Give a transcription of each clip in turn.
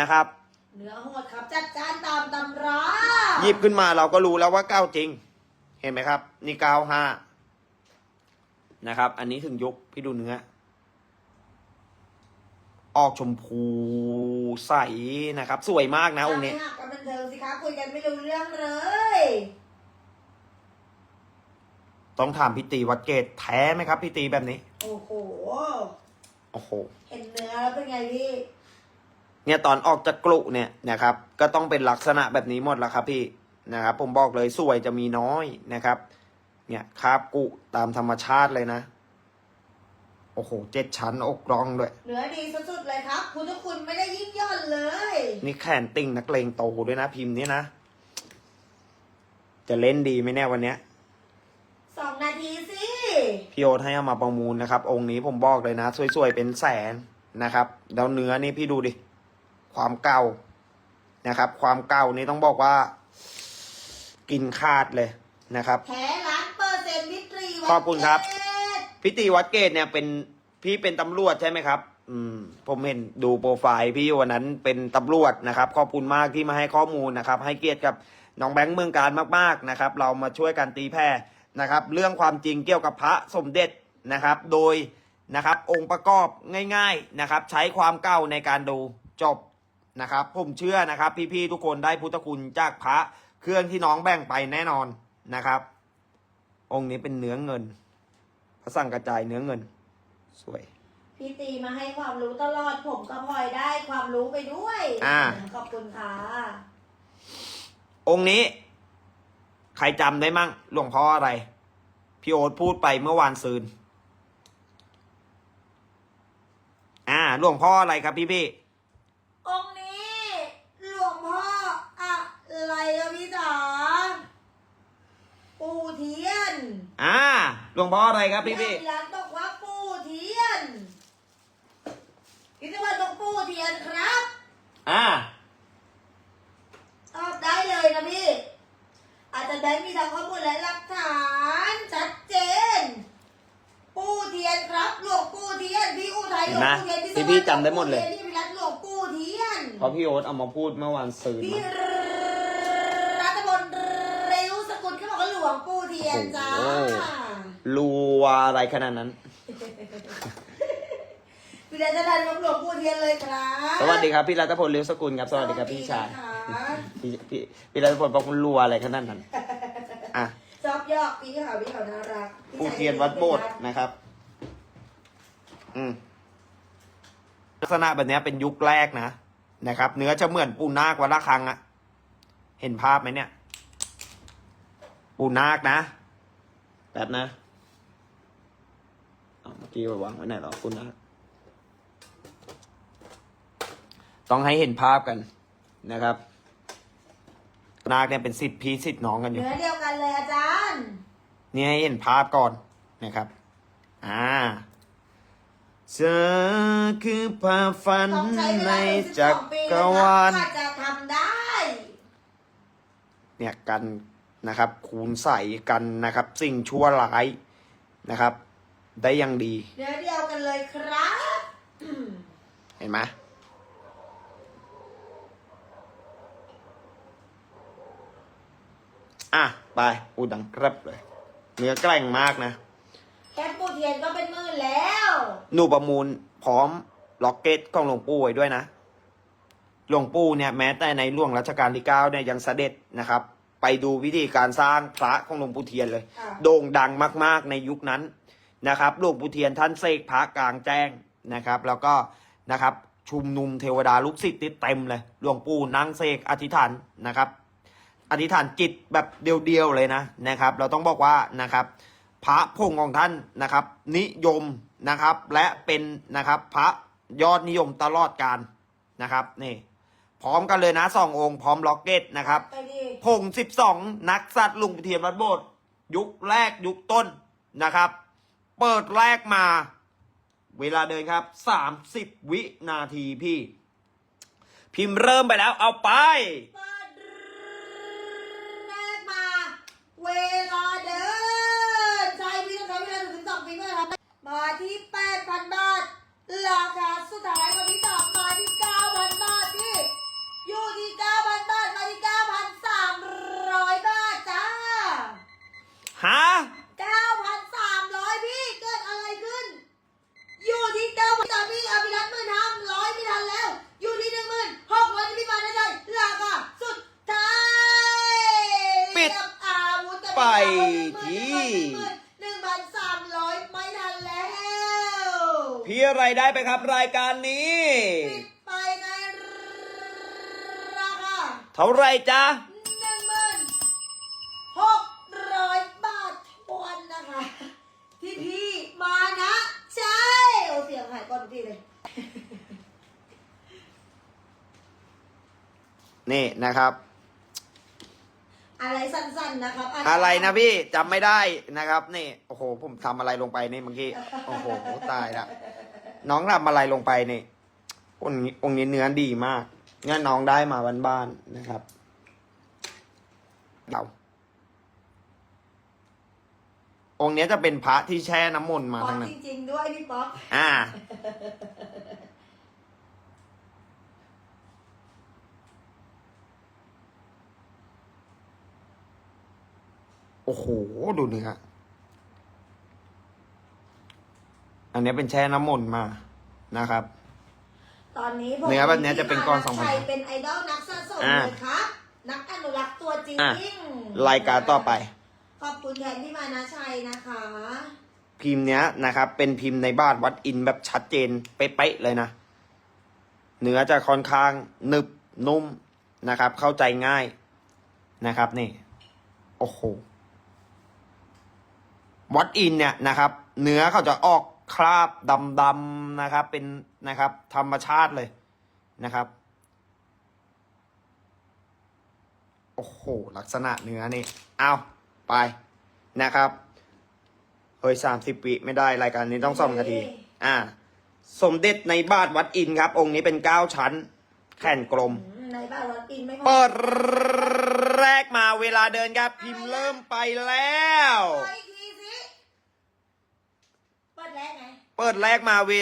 นะครับ เนื้อโหดครับ จัดจานตามตำราหยิบขึ้นมาเราก็รู้แล้วว่าเก้าจริง เห็นไหมครับ นี่เก้าห้านะครับ อันนี้ถึงยุคพี่ดูเนื้อ ออกชมพูใสนะครับ สวยมากนะองค์นี้ไม่หักกันบันเทิงสิคะคุยกันไม่รู้เรื่องเลย ต้องถามพี่ตีวัดเกตแท้ไหมครับพี่ตีแบบนี้ โอ้โห โอ้โห เห็นเนื้อแล้วเป็นไงพี่ เนี่ยตอนออกจากกลุเนี่ยนะครับ ก็ต้องเป็นลักษณะแบบนี้หมดแล้วครับพี่นะครับ ผมบอกเลยสวยจะมีน้อยนะครับ เนี่ยคาบกุตามธรรมชาติเลยนะ โอ้โหเจ็ดชั้นอกรองด้วยเนื้อดีสุดๆเลยครับคุณทุกคุณไม่ได้ยิ่งย่อนเลย นี่แขนติ่งนักเลงโตด้วยนะพิมพ์นี้นะ จะเล่นดีไหมเนี่ยวันเนี้ยสองนาทีสิ พี่โอ๊ตให้เอามาประมูลนะครับ องค์นี้ผมบอกเลยนะ สวยๆเป็นแสนนะครับแล้วเนื้อนี่พี่ดูดิ ความเก่านะครับ ความเก่านี่ต้องบอกว่า กินขาดเลยนะครับแท้ล้านเปอร์เซ็นต์วิตรีวันขอบคุณครับเจ็ดพี่ตีวัดเกตเนี่ยเป็นพี่เป็นตำรวจใช่ไหมครับ อืม ผมเห็นดูโปรไฟล์พี่วันนั้นเป็นตำรวจนะครับ ขอบคุณมากที่มาให้ข้อมูลนะครับ ให้เกียรติกับน้องแบงค์เมืองการมากๆนะครับ เรามาช่วยกันตีแพร่นะครับ เรื่องความจริงเกี่ยวกับพระสมเด็จนะครับ โดยนะครับ องค์ประกอบง่าย ๆนะครับ ใช้ความเก้าในการดูจบ นะครับ ผมเชื่อนะครับ พี่ๆทุกคนได้พุทธคุณจากพระเครื่องที่น้องแบ่งไปแน่นอนนะครับ องค์นี้เป็นเนื้อเงิน พระสั่งกระจายเนื้อเงิน สวย พี่ตีมาให้ความรู้ตลอดผมก็พลอยได้ความรู้ไปด้วยอ่า ขอบคุณค่ะองค์นี้ ใครจำได้มั่งหลวงพ่ออะไร พี่โอ๊ตพูดไปเมื่อวานซืน อ่าหลวงพ่ออะไรครับพี่พี่องค์นี้หลวงพ่อ อะไรอะพี่จ๋าปู่เทียนอ่าหลวงพ่ออะไรครับพี่พี่ร้านบอกว่าปู่เทียนพี่ตะวันบอกปู่เทียนครับ อ่าตอบได้เลยนะพี่ อาจจะได้มีทั้งข้อมูลและหลักฐานชัดเจน ปู่เทียนครับหลวงปู่เทียนพี่อุทัยหลเห็วนงไหมปู่เทียนพี่สพี่วัสพี่ดิ์จำได้หมดเลยพี่พิรัตน์หลวงปู่เทียนเพราะพี่โอ๊ตเอามาพูดเมื่อวานซืนพี่ นะ รัตพลเร็วสกุลเขาบอกว่าหลวงปู่เที ยนจ้าโอ้โหรัวอะไรขนาดนั้น พี่รัตพลหลวงปู่เทียนเลยครับสวัสดีครับพี่รัตพลเลี้ยวสกุลครับ สวัสดีครับพี่ชายสวัสดีนะคะพี่พี่พี่รัตพลบอกคุณรัวอะไรขนาดนั้น อะชอบยอกพี่เขาพี่เขาน่ารักพี่ผู้ชาเทียนวัดโบสถ์นะครับ อืมลักษณะแบบเนี้ยเป็นยุคแรกนะนะครับ เนื้อจะเหมือนปูนาควัดละคังอะเห็นภาพไหมเนี่ย ปูนาคนะ แบบนะเอาเมื่อกี้ไปวางไว้ไหนหรอปูนาคต้องให้เห็นภาพกันนะครับ นาคเนี่ยเป็นสิทธิ์พี่สิทธิ์น้องกันอยู่ เนื้อเดียวกันเลยอาจารย์นี่ให้เห็นภาพก่อนนะครับ อ่าเธอคือภาพฝันต้องใช้เวในลาถึงจั12กปีรนะวาลกว่าจะทำได้ เนี่ยกัน นะครับ คูณใส่กันนะครับ สิ่งชั่วร้ายนะครับ ได้อยังดี เนื้อเดียวกันเลยครับเห็นไหมอะ ไปอูดังกรับเลย เนื้อแกร่งมากนะแค่ปูเทียนก็เป็นหมื่นแล้ว หนูประมูลพร้อมล็อกเก็ตของหลวงปู่ไว้ด้วยนะ หลวงปู่เนี่ยแม้แต่ในหลวงรัชกาลที่เก้าเนี่ยยังเสด็จนะครับ ไปดูวิธีการสร้างพระของหลวงปู่เทียนเลย ค่ะ โด่งดังมากๆในยุคนั้นนะครับหลวงปู่เทียนท่านเสกพระกลางแจ้งนะครับ แล้วก็นะครับชุมนุมเทวดาลูกศิษย์นี่เต็มเลยหลวงปู่นั่งเสกอธิษฐานนะครับ อธิษฐานจิตแบบเดียวๆเลยนะนะครับ เราต้องบอกว่านะครับ พระพงของท่านนะครับ นิยมนะครับและเป็นนะครับพระยอดนิยมตลอดการนะครับนี่ พร้อมกันเลยนะสององค์พร้อมล็อกเก็ตนะครับไปดิพงสิบสองนักสัตว์ลุงเทียนวัดโบสถ์ยุคแรกยุคต้นนะครับ เปิดแรกมา เวลาเดินครับสามสิบวินาทีพี่ พิมพ์เริ่มไปแล้วเอาไป เปิดแรกมา เวลาเดินใช้พี่ต้องใช้เวลาถึงสองปีเพื่อทำมาที่แปดพันบาทราคาสุดท้ายของพี่ตอบมา ฮะ9,300 พี่ เกิดอะไรขึ้น อยู่ที่เดิมตอนพี่อภิรัตน์หมื่นห้าร้อยไม่ทันแล้ว อยู่ที่หนึ่งหมื่นหกร้อยพี่มาได้เลยราค่ะสุดท้ายปิดอาวุธไปที่ หนึ่งพันสามร้อยไม่ทันแล้วพี่อะไรได้ไปครับรายการนี้ ปิดไปในราคา เท่าไรจ๊ะ ยงหายก่อนพี่เลย นี่นะครับ อะไรสั้นๆนะครับาจาย์อะไรนะพี่จำไม่ได้นะครับนี่โอ้โห ผมทำอะไรลงไปนี่เมื่อกี้โอ้โหตายละน้องทำอะไรลงไปนี่องค์นี้องค์นี้เนื้อดีมากงั้นน้องได้มาบ้านๆนะครับเรา องค์เนี้ยจะเป็นพระที่แช่น้ำมนต์มาป๊อทั้ปงนั้น จริงๆด้วยพี่ป๊อปอ่า โอ้โห ดูเนื้ออันเนี้ยเป็นแช่น้ำมนต์มานะครับ ตอนนี้ผมเนื้อแบบเนี้ยจะเป็นก้อนสองพันใครเป็นไอดอลนักสะสมอ่าเลยครับ นักอนุรักษ์ตัวจริงอะ รายการต่อไปขอบ คุณแทนพี่มานาชัยนะคะ พิมพ์เนี้ยนะครับ เป็นพิมพ์ในบ้านวัดอินแบบชัดเจนเป๊ะๆเลยนะ เนื้อจะค่อนข้างหนึบนุ่มนะครับ เข้าใจง่ายนะครับนี่ โอ้โหวัดอินเนี่ยนะครับ เนื้อเขาจะออกคราบดำๆนะครับ เป็นนะครับ ธรรมชาติเลยนะครับ โอ้โห ลักษณะเนื้อนี่ เอาไป นะครับเฮ้ยสามสิบวิไม่ได้รายการนี้ต้องสองนาที อ่า สมเด็จในบาทวัดอินครับ องค์นี้เป็นเก้าชั้น แข่นกลมอืมในบ้านวัดอินไม่พอเปิดแรกมาเวลาเดินครับพิมพ์เริ่มไปแล้วไปอีกทีสิเปิดแรกไงเปิดแรกมาเว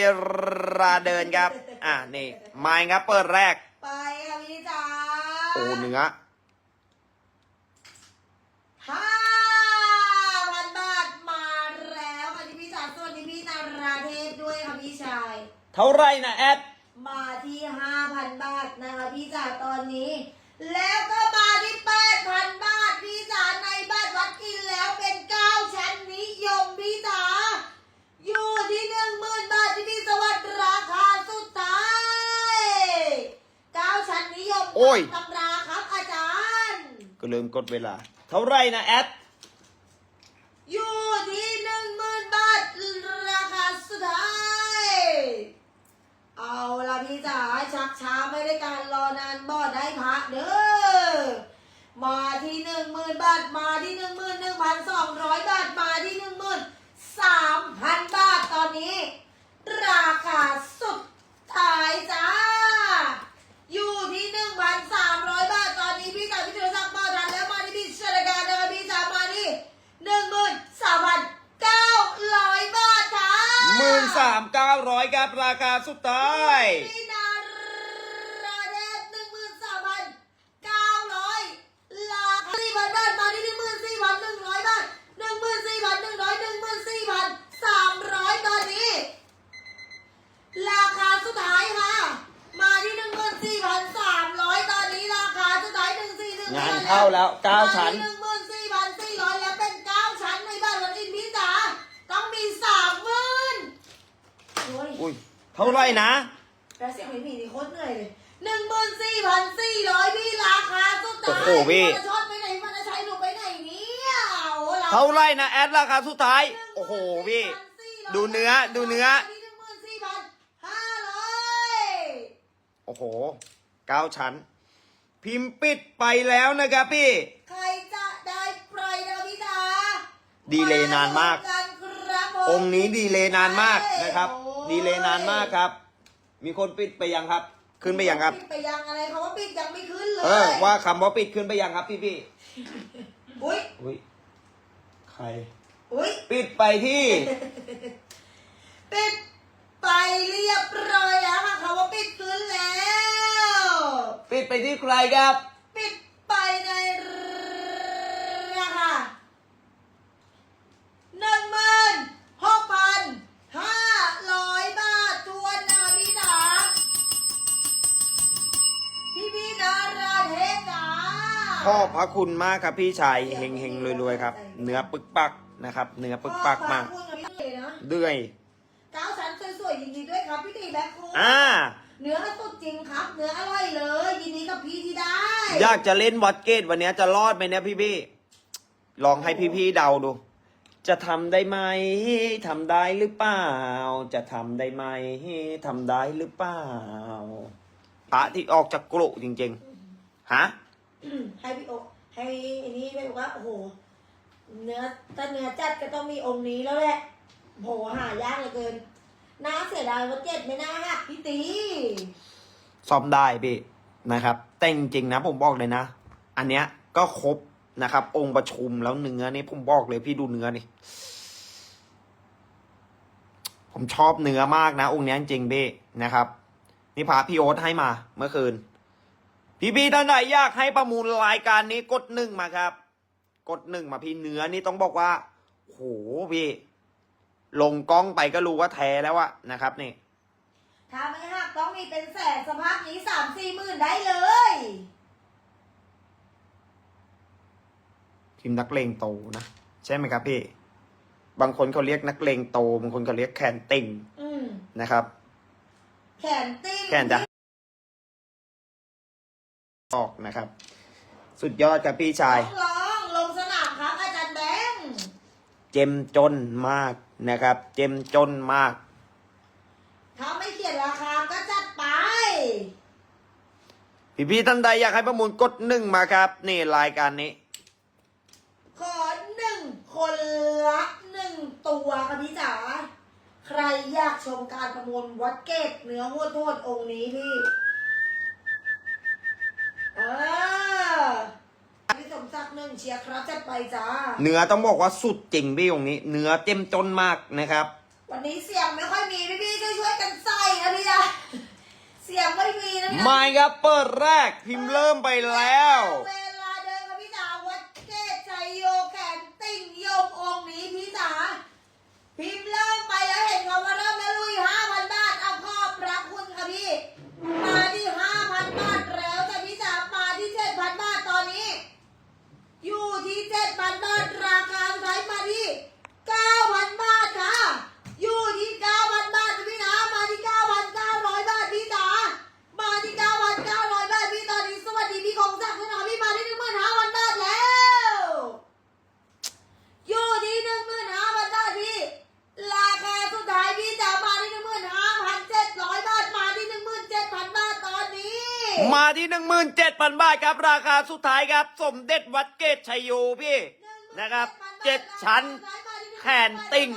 ลาเดินครับ อ่านี่ไม้ครับ เปิดแรก ไปค่ะพี่จ๋าโอ้เนื้อ ห้าพันบาทมาแล้วค่ะที่พี่จ๋าส่วนที่พี่นาราเทพด้วยค่ะพี่ชาย เท่าไรนะแอด มาที่ห้าพันบาทนะคะพี่จ๋าตอนนี้ แล้วก็มาที่แปดพันบาทพี่จ๋าในบ้านวัดอินแล้วเป็นเก้าชั้นนิยมพี่จ๋าอยู่ที่หนึ่งหมื่นบาทที่พี่สวัสดิ์ราคาสุดท้ายเก้าชั้นนิยมโอ้ย ตำราครับอาจารย์ ก็ลืมกดเวลา เท่าไรนะแอด อยู่ที่หนึ่งหมื่นบาทราคาสุดท้ายเอาละพี่ จ๋าชักช้าไม่ได้การรอนานบ่ได้พักเด้อมาที่หนึ่งหมื่นบาทมาที่หนึ่งหมื่นหนึ่งพันสองร้อยบาทมาที่หนึ่งหมื่นสามพันบาทตอนนี้ ราคาสุดท้ายจ้า อยู่ที่หนึ่งพันสามร้อยบาทตอนนี้พี่จ๋าพี่ธีรศักดิ์มาทันแล้วมาที่พี่ชลการนะคะพี่จ๋ามาที่หนึ่งหมื่นสามพันเก้าร้อยบาทค่ะหมื่นสามเก้าร้อยครับราคาสุดท้าย 300 ตอนนี้ ราคาสุดท้ายค่ะ มาที่หนึ่งหมื่นสี่พันสามร้อยตอนนี้ราคาสุดท้ายหนึ่งสี่หนึ่งงานเข้าแล้วเก้าชั้นหนึ่งหมื่นสี่พันสี่ร้อยแล้วเป็นเก้าชั้นในบ้านวันอินพิจาต้องมีสามหมื่นโอ้ยเท่าไรนะแต่เสียงไม่มีนี่โคตรเหนื่อยเลยหนึ่งหมื่นสี่พันสี่ร้อยพี่ราคาสุดท้ายโอ้โหพี่จะช็อตไปไหนมันจะใช้หนูไปไหนเนี่ยเท่าไรนะแอดราคาสุดท้าย โอ้โหพี่ ดูเนื้อดูเนื้อหนึ่งหมื่นสี่พันห้าร้อยโอ้โหเก้าชั้น พิมพ์ปิดไปแล้วนะครับพี่ ใครจะได้ไปนะพี่จ๋าดีเลย์นานมากกันครับผมองค์นี้ดีเลย์นานมากนะครับดีเลย์นานมากครับ มีคนปิดไปยังครับ ขึ้นไปยังครับ ปิดไปยังอะไรเขาว่าปิดยังไม่ขึ้นเลยเออ ว่าคำว่าปิดขึ้นไปยังครับพี่พี่อุ้ยอุ้ยใคร อุ้ยปิดไปที่ ปิดไปเรียบร้อยแล้วค่ะเขาว่าปิดขึ้นแล้ว ปิดไปที่ใครครับ ปิดไปในราคาหนึ่งหมื่นหกพันห้าร้อยบาททวนนะพี่จ๋าพี่พี่นาราเทพจ๋า ขอบพระคุณมากครับพี่ชายเฮงเฮงรวยๆครับ เนื้อปึกปัก นะครับ เนื้อปึกปักมากขอบคุณกับพี่ตีนะเดือยเก้าชั้นสวยๆยินดีด้วยครับพี่ตีแบ็คโฮอ่า เนื้อสุดจริงครับ เนื้ออร่อยเลย ยินดีกับพี่ที่ได้ อยากจะเล่นวอดเกตวันนี้จะรอดไหมเนี่ยพี่พี่ๆลองให้พี่พี่ๆเดาดู จะทำได้ไหมทำได้หรือเปล่า จะทำได้ไหมทำได้หรือเปล่าพระที่ออกจากกรุจริง ๆ ฮะ ให้พี่โอให้อันนี้ไปบอกว่า โอ้โห เนื้อถ้าเนื้อจัดก็ต้องมีองค์นี้แล้วแหละโหหายากเหลือเกินน่าเสียดายว่าเจ็ดไม่น่าหักพี่ตีซ่อมได้พี่นะครับ แต่จริงๆนะผมบอกเลยนะ อันเนี้ยก็ครบนะครับ องค์ประชุมแล้วเนื้อนี่ผมบอกเลยพี่ดูเนื้อนี่ผมชอบเนื้อมากนะ องค์นี้จริงพี่นะครับ นี่พาพี่โอ๊ตให้มาเมื่อคืน พี่พี่ๆท่านไหนอยากให้ประมูลรายการนี้กดหนึ่งมาครับ กดหนึ่งมาพี่เนื้อนี่ต้องบอกว่าโหพี่ ลงกล้องไปก็รู้ว่าแท้แล้วอะนะครับนี่ถ้าไม่หักต้องมีเป็นแสนสภาพนี้สามสี่หมื่นได้เลยทีมนักเลงโตนะ ใช่ไหมครับพี่ บางคนเขาเรียกนักเลงโต บางคนเขาเรียกแคนติ่งอืมนะครับ แขนติ้งแคนจะออกนะครับ สุดยอดครับพี่ชาย ต้องลองลงสนามครับอาจารย์แบงค์ เจมจนมากนะครับ เจมจนมาก ถ้าไม่เขียนราคาก็จัดไป พี่พี่ๆท่านใดอยากให้ประมูลกดหนึ่งมาครับ นี่รายการนี้ ขอหนึ่งคนละหนึ่งตัวค่ะพี่จ๋าใครอยากชมการประมูลวัดเกตเนื้อหัวโทษองค์นี้พี่ เออพี่สมศักดิ์หนึ่ง เชียร์ครับจัดไปจ้า เนื้อต้องบอกว่าสุดจริงพี่องค์นี้ เนื้อเจมจนมากนะครับ วันนี้เสียงไม่ค่อยมีพี่พี่ๆช่วยๆกันใส่นะพี่นะเสียงไม่มีนะพี่นะไม่ครับเปิดแรกพิมพ์เริ่มไปแล้ว เวลาเดินค่ะพี่จ๋าวัดเกตชัยโยแขนติ่งโยมองค์นี้พี่จ๋าพิมพ์เริ่มไปแล้วเห็นคำว่าเริ่มแล้วลุยห้าพันบาทเอาขอบพระคุณค่ะพี่ มาที่ห้าพันบาทแล้วจ้ะพี่จ๋ามาที่เจ็ดพันบาทตอนนี้ อยู่ ที่เจ็ดพันบาท ราคาสุดท้มาที่เก้าพันบาทค่ะ อยู่ที่เก้าพันบาทนะพี่นะมาที่เก้าพันเก้าร้อยบาทพี่จ๋ามาที่เก้าพันเก้าร้อยบาทพี่ตอนนี้สวัสดีพี่คงศักดิ์ด้วยนะคะพี่มาที่หนึ่งหมื่นห้าพันบาทแล้ว อยู่ที่หนึ่งหมื่นห้าพันบาทพี่ ราคาสุดท้ายพี่จ๋ามาที่หนึ่งหมื่นห้าพันเจ็ดร้อยบาทมาที่หนึ่งหมื่นเจ็ดพันบาทตอนนี้ มาที่หนึ่งหมื่นเจ็ดพันบาทครับ ราคาสุดท้ายครับ สมเด็จวัดเกตชัยโยพี่นะครับเจ็ดชั้น แขนติ่ง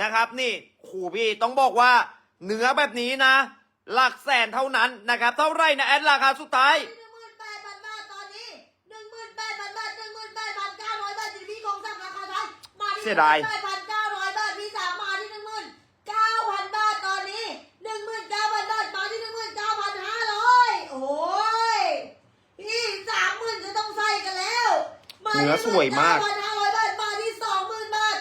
นะครับ นี่ขู่พี่ต้องบอกว่าเนื้อแบบนี้นะ หลักแสนเท่านั้นนะครับ เท่าไรนะแอดราคาสุดท้ายหนึ่งหมื่น เนื้อสวยมากพันห้าร้อยบาทมาที่สองหมื่นบาท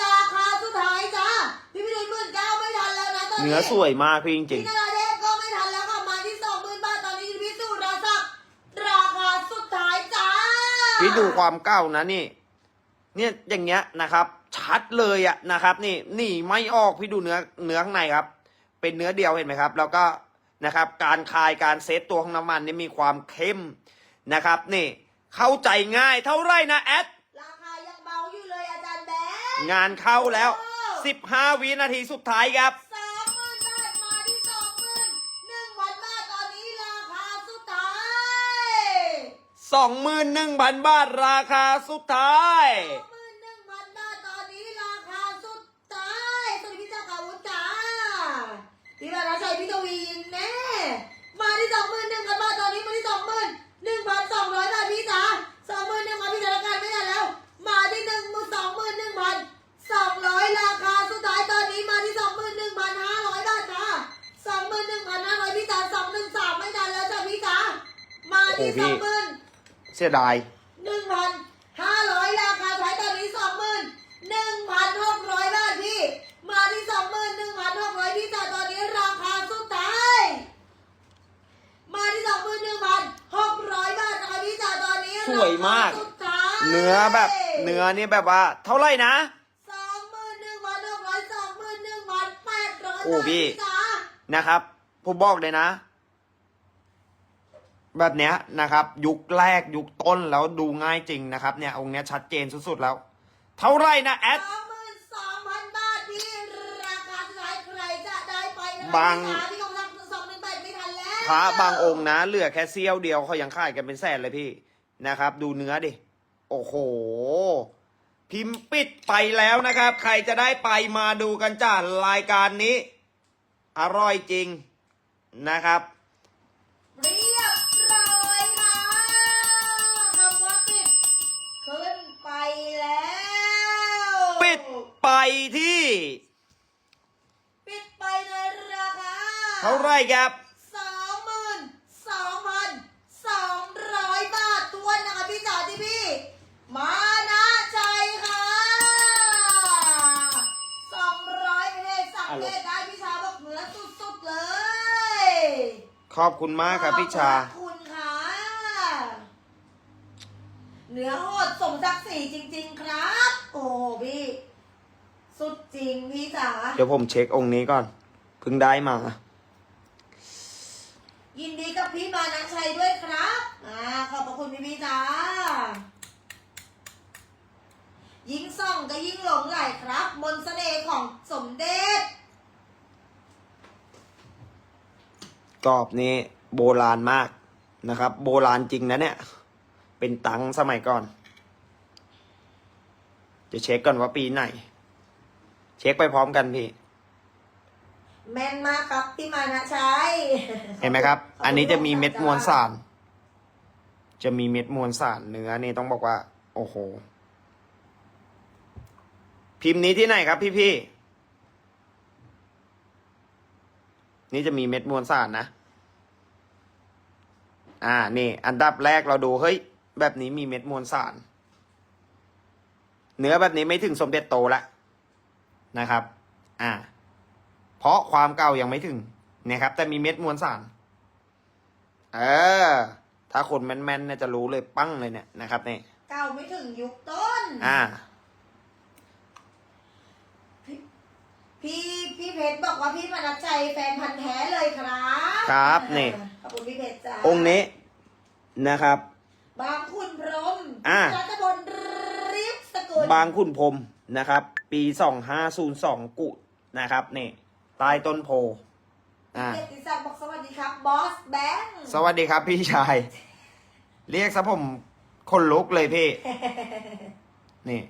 ราคาสุดท้ายจ้าพี่พี่หนึ่งหมื่นเก้าไม่ทันแล้วนะตอนนี้เนื้อสวยมากพี่จริงพี่นาราเดชก็ไม่ทันแล้วค่ะ มาที่สองหมื่นบาท ตอนนี้อยู่ที่สุราศักดิ์ราคาสุดท้ายจ้าๆพี่ดูความเก้านะนี่ เนี่ยอย่างเงี้ยนะครับ ชัดเลยอะนะครับ นี่นี่ไม่ออกพี่ดูเนื้อเนื้อข้างในครับ เป็นเนื้อเดียวเห็นไหมครับ แล้วก็นะครับ การคลายการเซตตัวของน้ำมันนี่มีความเข้มนะครับ นี่ เข้าใจง่ายเท่าไรนะแอด ราคายังเบาอยู่เลยอาจารย์แบงค์งานเข้าแล้ว 15 วินาทีสุดท้ายครับสองหมื่นบาทมาที่สองหมื่นหนึ่งพันบาทตอนนี้ราคาสุดท้าย 21,000 บาทราคาสุดท้ายสองหมื่นหนึ่งพันบาทตอนนี้ราคาสุดท้ายสวัสดีพี่เจ้าขาวุฒิจ้าพี่บาราชัยพี่ทวียินแน่ สียดายหนึ่งพันห้าร้อยราคาขายตอนนี้สองหมื่นหนึ่งพันหกร้อยบาทพี่ มาที่สองหมื่นหนึ่งพันหกร้อยพี่จ๋าตอนนี้ราคาสุดท้าย มาที่สองหมื่นหนึ่งพันหกร้อยบาทนะคะพี่จ๋าตอนนี้สวยวยมากสุดท้ายเนื้อแบบเนื้อนี่แบบว่า เท่าไหร่นะ สองหมื่นหนึ่งพันหกร้อยสองหมื่นหนึ่งพันแปดร้อยโอ้พี่จ้านะครับผมบอกเลยนะ แบบเนี้ยนะครับ ยุคแรกยุคต้นแล้วดูง่ายจริงนะครับ เนี่ยองค์เนี้ยชัดเจนสุดๆแล้ว เท่าไหร่นะแอดสองหมื่นสองพันบาทพี่ราคาสุดท้ายใครจะได้ไปนะคะบางพี่จ๋พี่ของรักสองหนึ่งแปดไม่ทันแล้วพระบางองค์นะ เหลือแค่เสี้ยวเดียวเขายังขายกันเป็นแสนเลยพี่นะครับ ดูเนื้อดิ โอ้โห พิมพ์ปิดไปแล้วนะครับ ใครจะได้ไปมาดูกันจ้ารายการนี้ อร่อยจริงนะครับ ไปที่ ปิดไปในราคาเท่าไหรครับ สองหมื่นสองพันสองร้อยบาททวนนะคะพี่จ๋าที่พี่ มานะใจค่ะสองร้อยเพจสังเกตได้พี่ชาบอกเนื้อสุดๆเลย ขอบคุณมากครับพี่ชา ขอบคุณค่ะเนื้อโหดสมศักดิ์ศรีจริง ๆ ครับ โอ้โหพี่ สุดจริงพี่จ๋าเดี๋ยวผมเช็คองค์นี้ก่อนเพิ่งได้มา ยินดีกับพี่มานะชัยด้วยครับอ่าขอบพระคุณพี่พี่จ๋ายิ่งส่องก็ยิ่งหลงไหลครับมนต์เสน่ห์ของสมเด็จกรอบนี้โบราณมากนะครับ โบราณจริงนะเนี่ย เป็นตังค์สมัยก่อน จะเช็คก่อนว่าปีไหน เช็คไปพร้อมกันพี่ แม่นมากครับพี่มานะชัยเห็นไหมครับ ขบคุณอันนี้จะมีเม็ดมวลสาจ้รจะมีเม็ดมวลสารเนื้อนี่ต้องบอกว่า โอ้โห พิมพ์นี้ที่ไหนครับพี่พี่ๆนี่จะมีเม็ดมวลสารนะ อ่า นี่ อันดับแรกเราดู เฮ้ย แบบนี้มีเม็ดมวลสาร เนื้อแบบนี้ไม่ถึงสมเด็จโตละ นะครับอ่าเพราะความเก่ายังไม่ถึงนะครับ แต่มีเม็ดมวลสารเออถ้าคนแม่นๆเนี่ยจะรู้เลยปั้งเลยเนี่ยนะครับนี่เก่าไม่ถึงยุคต้น อ่า พี่พี่เพชรบอกว่าพี่มานะชัยแฟนพันธ์แท้เลยครับครับนี่ ขอบคุณพี่เพชรจ้าองค์นี้นะครับ บางคุณพรหมอ่า รัตพลริบสกุลบางขุนพรหม นะครับ ปีสองห้าศูนย์สองกุนะครับนี่ใต้ต้นโพอ่าเกียรติศักดิ์บอกสวัสดีครับบอสแบงค์สวัสดีครับพี่ชาย เรียกซะผมคนลุกเลยพี่ นี่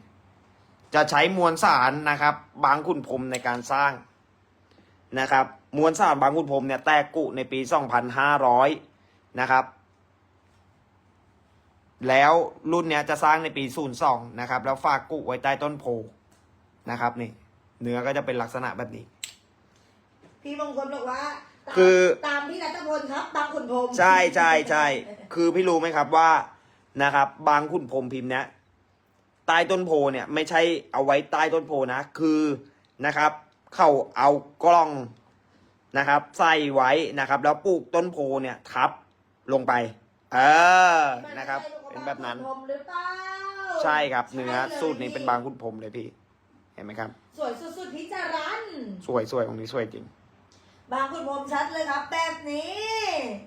จะใช้มวลสารนะครับ บางขุนพรหมในการสร้างนะครับ มวลสารบางขุนพรหมเนี่ยแตกกุในปีสองพันห้าร้อยนะครับ แล้วรุ่นเนี้ยจะสร้างในปีศูนย์สองนะครับ แล้วฝากกุไว้ใต้ต้นโพนะครับนี่ เนื้อก็จะเป็นลักษณะแบบนี้ พี่มงคลบอกว่าตามคือ ตามพี่รัตพลครับบางขุนพรหมใช่ใช่ใช่คือพี่รู้ไหมครับว่านะครับ บางขุนพรหมพิมพ์เนี้ยใต้ต้นโพเนี่ย ไม่ใช่เอาไว้ใต้ต้นโพนะ คือนะครับ เขาเอากล้องนะครับ ใส่ไว้นะครับ แล้วปลูกต้นโพเนี่ยทับลงไป เออนะครับ เป็นแบบนั้นางขุพรหมหรือเปล่าใช่ครับเนื้อใช่ลยสูตรนี้เป็นบางขุนพรหมเลยพี่ เห็นไหมครับ สวยสุดๆพิจารันสวยสวยองค์นี้สวยจริง บางขุนพรหมชัดเลยครับแบบนี้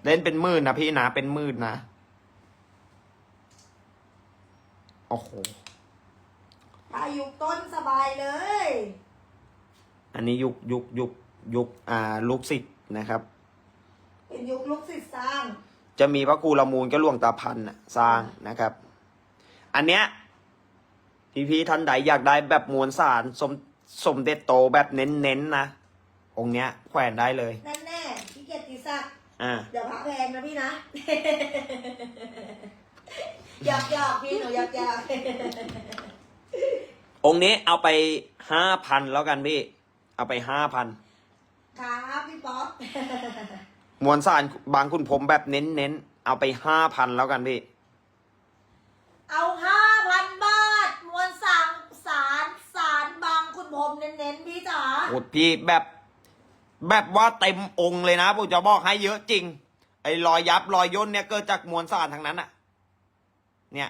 เล่นเป็นหมื่นนะพี่นะเป็นหมื่นนะโอ้โหถ้ายุคต้นสบายเลย อันนี้ยุคยุคยุคยุคอ่าลูกศิษย์นะครับ เป็นยุคลูกศิษย์สร้าง จะมีพระครูละมูลก็หลวงตาพันธ์น่ะสร้างนะครับ อันเนี้ยพี่พี่ๆท่านใดอยากได้แบบมวลสารสมสมเด็จโตแบบเน้นๆนะองค์เนี้ยแขวนได้เลย แน่แน่ๆพี่เกียรติศักดิ์อ่า เดี๋ยวพระแพงนะพี่นะ หยอกหยอกพี่หนูหยอกหยอกองค์นี้เอาไปห้าพันแล้วกันพี่ เอาไปห้าพันครับพี่ป๊อป มวลสารบางคุณผมแบบเน้นๆเอาไปห้าพันแล้วกันพี่ เอาห้าพันบาท มวลสารสารสารบางคุณพรหมเน้นๆพี่จ๋าโอ้พี่แบบแบบว่าเต็มองค์เลยนะผมจะบอกให้เยอะจริง ไอ้รอยยับรอยย่นเนี่ยเกิดจากมวลสารทั้งนั้นอะเนี่ย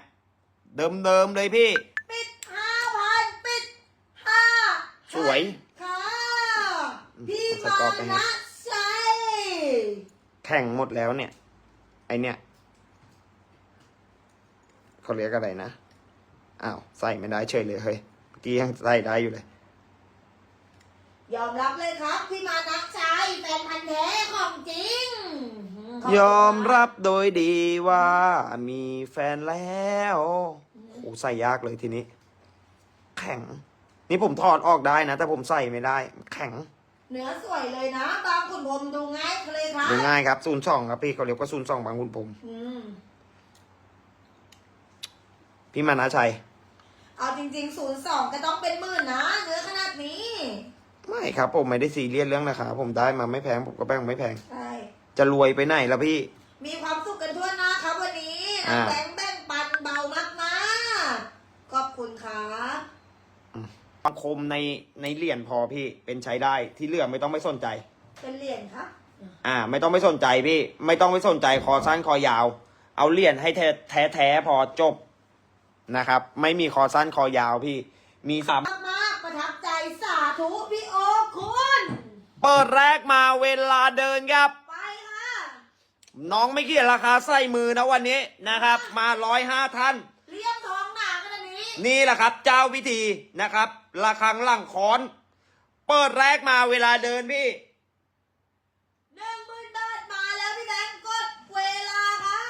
เดิมเดิมๆเลยพี่ ปิดห้าพันปิดห้าสวยค่ะพี่สมากอร์เป็นไงนะใช่ แข่งหมดแล้วเนี่ย ไอเนี่ยเขาเรียกอะไรนะ อ้าว ใส่ไม่ได้เฉยเลยเฮ้ยเมื่อกี้ยังใส่ได้อยู่เลย ยอมรับเลยครับพี่มานะใช่แฟนพันธ์แท้ของจริงยอมรับโดยดีว่ามีแฟนแล้วโอ้ใส่ยากเลยทีนี้ แข็ง นี่ผมถอดออกได้นะ แต่ผมใส่ไม่ได้ แข็ง เนื้อสวยเลยนะ บางคุณผมดูง่ายเลยครับดูง่ายครับศูนย์สองครับพี่เขาเรียกว่าศูนย์สองบางคุณผมอืมพี่มานะชัย เอาจริงๆศูนย์สองก็ต้องเป็นหมื่นนะ เนื้อขนาดนี้ ไม่ครับ ผมไม่ได้ซีเรียสเรื่องราคาผมได้มาไม่แพงผมก็แบ่งไม่แพง ใช่ จะรวยไปไหนล่ะพี่ มีความสุขกันทั่วหน้าครับวันนี้อ่า แบงค์แบ่งปันเบามากมากๆขอบคุณครับ สัง คมในในเหรียญพอพี่เป็นใช้ได้ที่เหลือไม่ต้องไม่สนใจ เป็นเหรียญครับอ่า ไม่ต้องไม่สนใจพี่ ไม่ต้องไม่สนใจคอสั้นคอยาว เอาเหรียญให้แท้แท้แท้พอจบนะครับ ไม่มีคอสั้นคอยาวพี่ มีสามมากมากๆประทับใจสาธุพี่โอคคุณเปิดแรกมาเวลาเดินครับไปค่ะน้องไม่เกี่ยนราคาใส่มือนะวันนี้นะครับ มาร้อยห้าท่าน เรียกทองหนาข นาดนี้นี่แหละครับ เจ้าพิธีนะครับระฆังหลังค้อน เปิดแรกมาเวลาเดินพี่หนึ่งหมื่นบาทมาแล้วพี่แบงค์กดเวลาค่ะ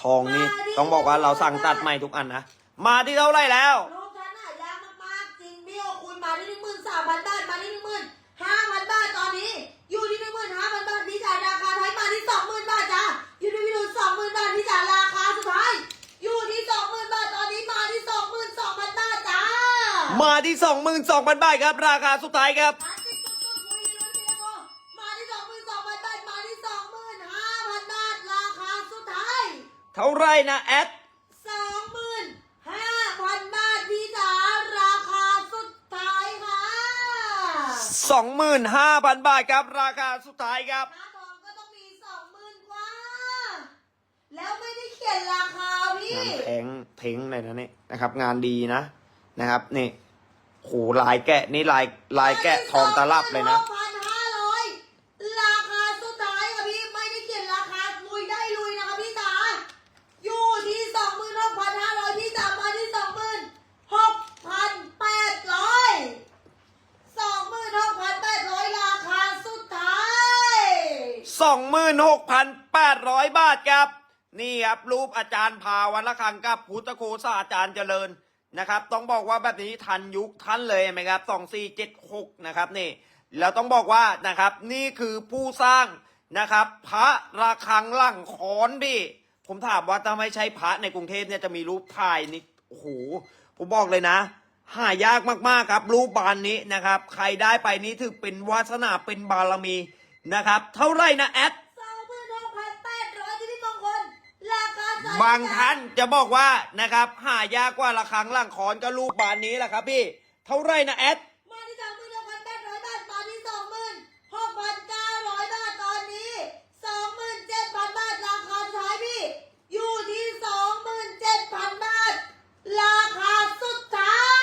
ทองนี่ต้องบอกว่าเราสั่งตัดใหม่ทุกอันนะมาที่เท่าไหร่แล้วรูปท่านหายากมากๆจริงพี่โอคุณมาที่หนึ่งหมื่นสามพันบาทมาที่หนึ่งหมื่นห้าพันบาทตอนนี้ อยู่ที่หนึ่งหมื่นห้าพันบาทพี่จ่ายราคาไทยมาที่สองหมื่นบาทจ้าอยู่ที่พี่ดูสองหมื่นบาทพี่จ่ายราคาสุดท้าย มาที่สองหมื่นสองพันบาทครับ ราคาสุดท้ายครับ มาที่สุดๆคุยลุ้นเสียโกมาที่สองหมื่นสองพันบาทมาที่สองหมื่นห้าพันบาทราคาสุดท้ายเท่าไหรนะแอดสองหมื่นห้าพันบาทพี่จ๋าราคาสุดท้ายค่ะสองหมื่นห้าพันบาทครับ ราคาสุดท้ายครับ หน้าทองก็ต้องมีสองหมื่นกว่า แล้วไม่ได้เขียนราคาพี่ งานแพงเพ้งเลยนะนี่นะครับ งานดีนะนะครับนี่ โหลายแกะนี่ลายลายแกะทองตลับเลยนะ พันห้าร้อยราคาสุดท้ายค่ะพี่ ไม่ได้เขียนราคาลุยได้ลุยนะคะพี่จ๋า อยู่ที่สองหมื่นหกพันห้าร้อยพี่จ๋ามาที่สองหมื่นหกพันแปดร้อยสองหมื่นหกพันแปดร้อยราคาสุดท้ายสองหมื่นหกพันแปดร้อยบาทครับ นี่ครับรูปอาจารย์พาวันละครังกับพุทธโคสาอาจารย์เจริญ นะครับ ต้องบอกว่าแบบนี้ทันยุคท่านเลยไหมครับสองสี่เจ็ดหกนะครับนี่แล้วต้องบอกว่านะครับนี่คือผู้สร้างนะครับ พระระฆังหลังคอนพี่ผมถามว่าถ้าไม่ใช่พระในกรุงเทพเนี่ยจะมีรูปถ่ายนี่โอ้โหผมบอกเลยนะ หายากมากๆครับ รูปบานนี้นะครับ ใครได้ไปนี้ถือเป็นวาสนาเป็นบารมีนะครับ เท่าไรนะแอด บางท่านจะบอกว่านะครับหายากกว่าละครั้งล่างคอนก็รูปบานนี้แหละครับพี่ เท่าไหรนะแอดมาที่สองหมื่นหกพันแปดร้อยบาทมาที่สองหมื่นหกพันเก้าร้อยบาทตอนนี้สองหมื่นเจ็ดพันบาทราคาท้ายพี่ อยู่ที่สองหมื่นเจ็ดพันบาท ราคาสุดท้าย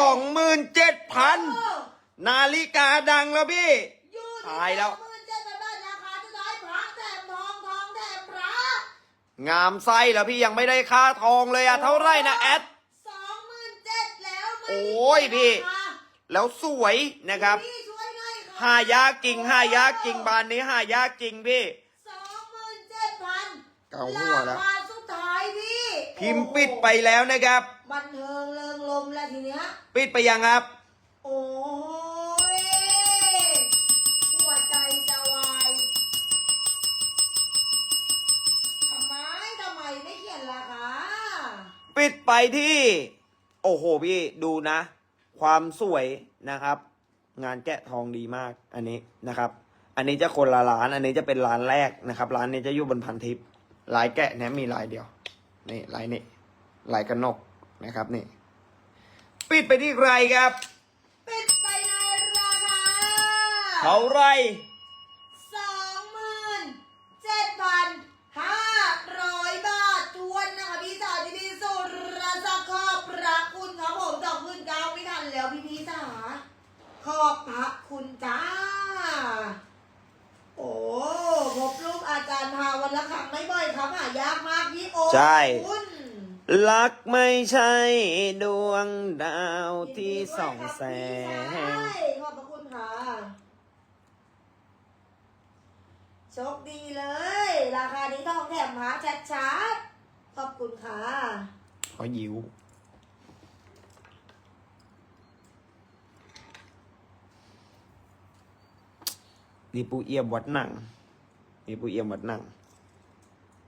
สองหมื่นเจ็ดพันโอ้นาฬิกาดังแล้วพี่ อยู่ที่ตายแล้ว สองหมื่น งามไส้แล้วพี่ยังไม่ได้ค่าทองเลยอะเท่าไหรนะแอด สองหมื่นเจ็ดแล้วไม่โอ้ยพี่ แล้วสวยนะครับ พี่ช่วยหน่อยค่ะหายากจริงหายากจริงบานนี้หายากจริงพี่ สองหมื่นเจ็ดพันเกาหัวแล้ว ราคาสุดท้ายพี่พิมพ์ปิดไปแล้วนะครับ บันเทิงเริงลมแล้วทีเนี้ย ปิดไปยังครับ โอ้ย หัวใจจะวาย ทำไม ทำไมไม่เขียนราคา ปิดไปที่ โอ้โหพี่ดูนะ ความสวยนะครับ งานแกะทองดีมากอันนี้นะครับ อันนี้จะคนละร้าน อันนี้จะเป็นร้านแรกนะครับ ร้านนี้จะอยู่บนพันทิพย์ลายแกะเนี่ยมีลายเดียว นี่ลายนี่ลายกระนกนะครับนี่ ปิดไปที่ใครครับ ปิดไปในราคาเท่าไหร สองหมื่นเจ็ดพันห้าร้อยบาททวนนะคะพี่สาวที่พี่สุร ขอบพระคุณจ้า โอ้พบรูปอาจารย์พาวันละครั้งไม่บ่อยครับหายากมากพี่โอ ใช่คุณรักไม่ใช่ ดวงดาวที่ส่องแสใช่งขอบพระคุณค่ะโชคดีเลย ราคานี้ทองแถมหาชัดๆขอบคุณค่ะขอยิวนี่ปูเอี่ยมวัดหนัง นี่ปูเอี่ยมวัดหนัง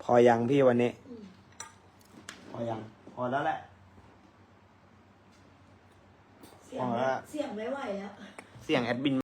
พอยังพี่วันนี้ อืมพ อยังพอแล้วแหละ เสียงพอไม่ละ เสียงไม่ไหวแล้ว เสียงแอดมิน